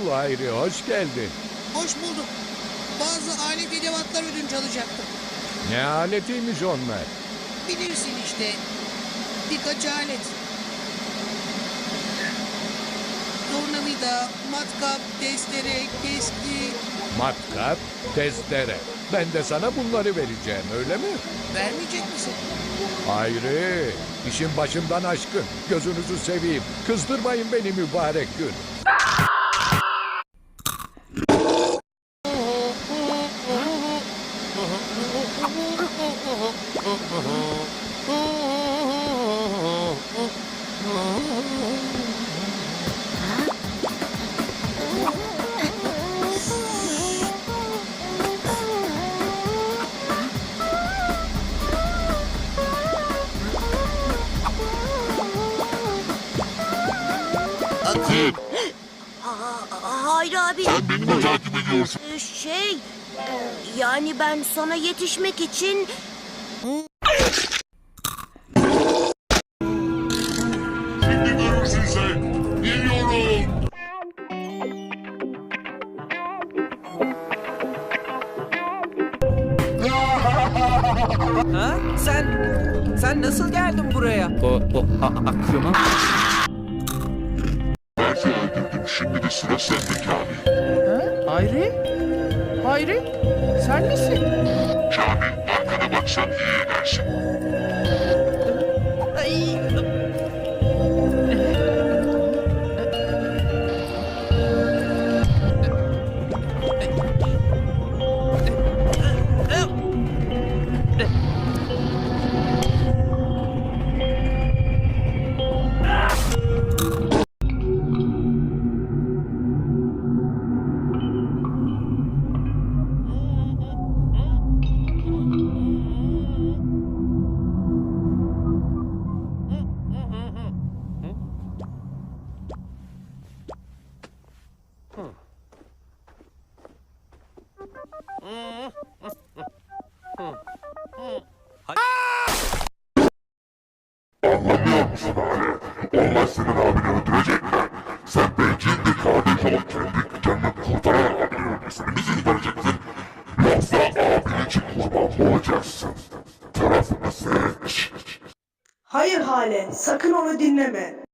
ol Hayri, hoş geldin. Hoş bulduk. Bazı alet edevatlar ödünç alacaktım. Ne aletiymiş onlar? Bilirsin işte. Birkaç alet. Tornavida, matkap, testere, keski. Matkap, testere. Ben de sana bunları vereceğim, öyle mi? Vermeyecek misin? Hayri, işin başımdan aşkın. Gözünüzü seveyim. Kızdırmayın beni mübarek gün. Akıl. Hayır abi. Sen beni mi takip ediyorsun? Ee, Şey, yani ben sana yetişmek için Şimdi görürsün sen. Geliyorum. Ha? Sen sen nasıl geldin buraya? O, o a- aklıma Ben seni öldürdüm. Şimdi de sıra sende Kamil. Hayri? Hayri? Sen misin? Kamil arkana baksan iyi edersin. Ay. Anlamıyor musun hali? Onlar senin abini öldürecekler. Sen bencil bir kardeş ol. Kendi canını kurtararak abini öldürsün. Bizi vereceksin. Yoksa abin için kurban olacaksın. Tarafını seç. Hayır Hale, sakın onu dinleme.